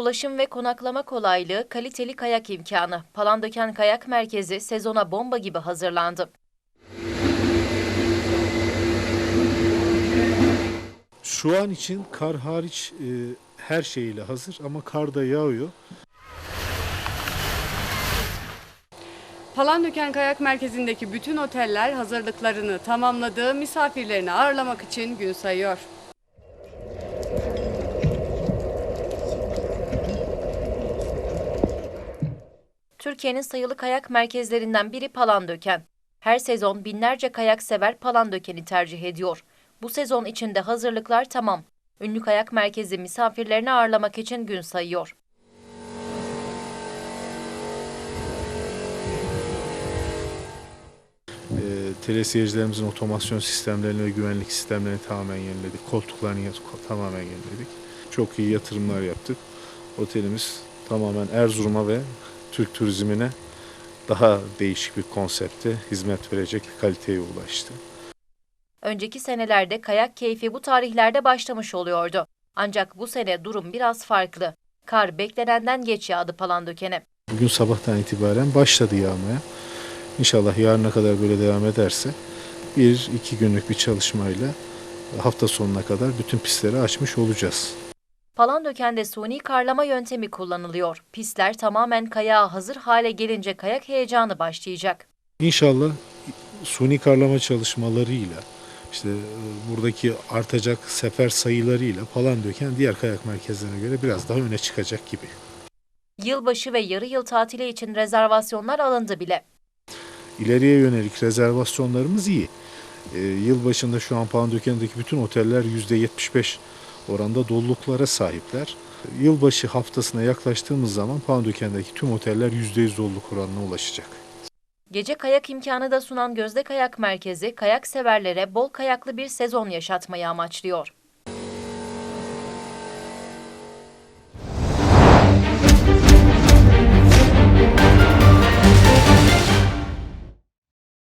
Ulaşım ve konaklama kolaylığı, kaliteli kayak imkanı. Palandöken Kayak Merkezi sezona bomba gibi hazırlandı. Şu an için kar hariç e, her şeyiyle hazır ama kar da yağıyor. Palandöken Kayak Merkezi'ndeki bütün oteller hazırlıklarını tamamladı, misafirlerini ağırlamak için gün sayıyor. Türkiye'nin sayılı kayak merkezlerinden biri Palandöken. Her sezon binlerce kayak sever Palandöken'i tercih ediyor. Bu sezon içinde hazırlıklar tamam. Ünlü kayak merkezi misafirlerini ağırlamak için gün sayıyor. E, teleseyircilerimizin otomasyon sistemlerini ve güvenlik sistemlerini tamamen yeniledik. Koltuklarını tamamen yeniledik. Çok iyi yatırımlar yaptık. Otelimiz tamamen Erzurum'a ve Türk turizmine daha değişik bir konsepte hizmet verecek bir kaliteye ulaştı. Önceki senelerde kayak keyfi bu tarihlerde başlamış oluyordu. Ancak bu sene durum biraz farklı. Kar beklenenden geç yağdı Palandöken'e. Bugün sabahtan itibaren başladı yağmaya. İnşallah yarına kadar böyle devam ederse bir iki günlük bir çalışmayla hafta sonuna kadar bütün pistleri açmış olacağız. Palandöken'de suni karlama yöntemi kullanılıyor. Pistler tamamen kayağa hazır hale gelince kayak heyecanı başlayacak. İnşallah suni karlama çalışmalarıyla işte e, buradaki artacak sefer sayılarıyla Palandöken diğer kayak merkezlerine göre biraz daha öne çıkacak gibi. Yılbaşı ve yarı yıl tatili için rezervasyonlar alındı bile. İleriye yönelik rezervasyonlarımız iyi. Ee, yılbaşında şu an Palandöken'deki bütün oteller %75 oranda doluluklara sahipler. Yılbaşı haftasına yaklaştığımız zaman Palandöken'deki tüm oteller %100 doluluk oranına ulaşacak. Gece kayak imkanı da sunan Gözde Kayak Merkezi, kayak severlere bol kayaklı bir sezon yaşatmayı amaçlıyor.